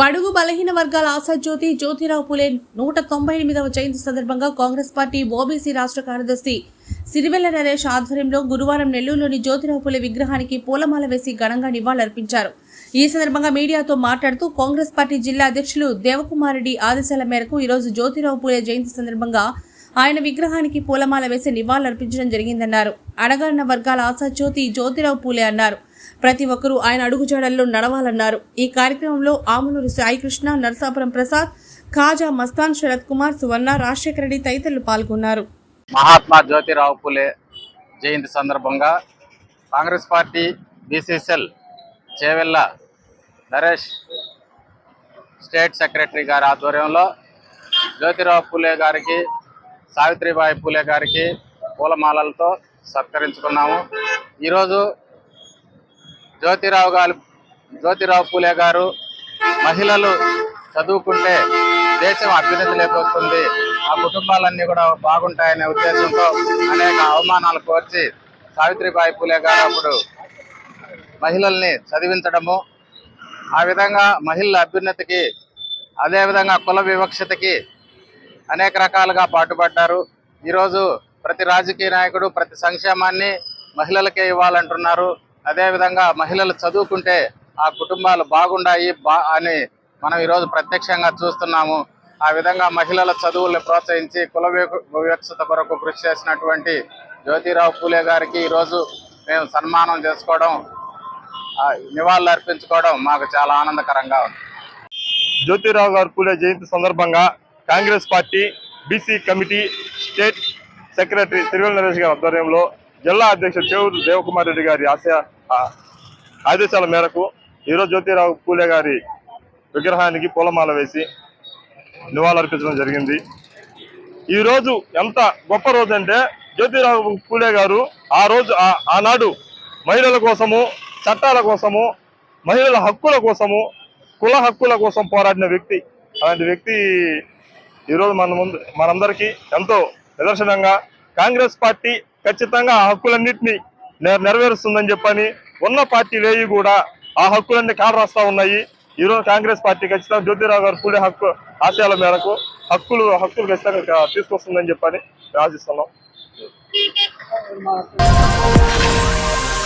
వర్గాల ఆశాజ్యోతి జ్యోతిరావు పులే నూట తొంభై ఎనిమిదవ జయంతి సందర్భంగా కాంగ్రెస్ పార్టీ ఓబీసీ రాష్ట్ర కార్యదర్శి సిరివెల్ల నరేష్ ఆధ్వర్యంలో గురువారం నెల్లూరులోని జ్యోతిరావు పులే విగ్రహానికి పూలమాల వేసి ఘనంగా నివాళులర్పించారు. ఈ సందర్భంగా మీడియాతో మాట్లాడుతూ కాంగ్రెస్ పార్టీ జిల్లా అధ్యక్షులు దేవకుమారెడ్డి ఆదేశాల మేరకు ఈరోజు జ్యోతిరావు పూలే జయంతి సందర్భంగా ఆయన విగ్రహానికి పూలమాల వేసి నివాళులర్పించడం జరిగిందన్నారు. అణగారిన వర్గాల ఆశాజ్యోతి జ్యోతిరావు పూలే అన్నారు. ప్రతి ఒక్కరూ ఆయన అడుగుజాడల్లో నడవాలన్నారు. ఈ కార్యక్రమంలో ఆములూరు సాయికృష్ణ నరసాపురం ప్రసాద్ ఖాజా మస్తాన్ శరత్ కుమార్ సువర్ణ రాజశేఖర రెడ్డి తదితరులు పాల్గొన్నారు. మహాత్మా జ్యోతిరావు పులే జయంతి సందర్భంగా Congress party BCCL Chevella Naresh state secretary గారి ఆధ్వర్యంలో జ్యోతిరావు పూలే గారికి సావిత్రిబాయి పూలే గారికి పూలమాలలతో సత్కరించుకున్నాము. ఈరోజు జ్యోతిరావు గారు జ్యోతిరావు పూలే గారు మహిళలు చదువుకుంటే దేశం అభ్యున్నతిలోకి వస్తుంది. ఆ కుటుంబాలన్నీ కూడా బాగుంటాయనే ఉద్దేశంతో అనేక అవమానాలు కోర్చి సావిత్రిబాయి పూలే గారు అప్పుడు మహిళల్ని చదివించడము ఆ విధంగా మహిళల అభ్యున్నతికి అదేవిధంగా కుల వివక్షతకి అనేక రకాలుగా పాటుపడ్డారు. ఈరోజు ప్రతి రాజకీయ నాయకుడు ప్రతి సంక్షేమాన్ని మహిళలకే ఇవ్వాలంటున్నారు. అదేవిధంగా మహిళలు చదువుకుంటే ఆ కుటుంబాలు బాగుండాయి బా అని మనం ఈరోజు ప్రత్యక్షంగా చూస్తున్నాము. ఆ విధంగా మహిళల చదువుల్ని ప్రోత్సహించి కుల వివక్షత కొరకు కృషి చేసినటువంటి జ్యోతిరావు పూలే గారికి ఈరోజు మేము సన్మానం చేసుకోవడం ఆ, నివాళులు అర్పించుకోవడం మాకు చాలా ఆనందకరంగా ఉంది. జ్యోతిరావు గారు పూలే జయంతి సందర్భంగా Congress party BC committee state secretary తిరువల్ Naresh గారి ఆధ్వర్యంలో జిల్లా అధ్యక్షుడు చేవూరు దేవకుమార్ రెడ్డి గారి ఆశయ ఆదేశాల మేరకు ఈరోజు జ్యోతిరావు పూలే గారి విగ్రహానికి పూలమాల వేసి నివాళులర్పించడం జరిగింది. ఈ రోజు ఎంత గొప్ప రోజు అంటే జ్యోతిరావు పూలే గారు ఆ రోజు ఆ- ఆనాడు మహిళల కోసము చట్టాల కోసము మహిళల హక్కుల కోసము కుల హక్కుల కోసం పోరాడిన వ్యక్తి. అలాంటి వ్యక్తి ఈరోజు మన ముందు మనందరికీ ఎంతో నిదర్శనంగా కాంగ్రెస్ పార్టీ ఖచ్చితంగా ఆ హక్కులన్నింటినీ నెరవేరుస్తుందని చెప్పని ఉన్న పార్టీలేవి కూడా ఆ హక్కులన్నీ కాడరాస్తా ఉన్నాయి. ఈరోజు కాంగ్రెస్ పార్టీ ఖచ్చితంగా జ్యోతిరావు గారు పూలే హక్కు ఆశయాల మేరకు హక్కులు హక్కులు ఖచ్చితంగా తీసుకొస్తుందని చెప్పని ఆశిస్తున్నాం.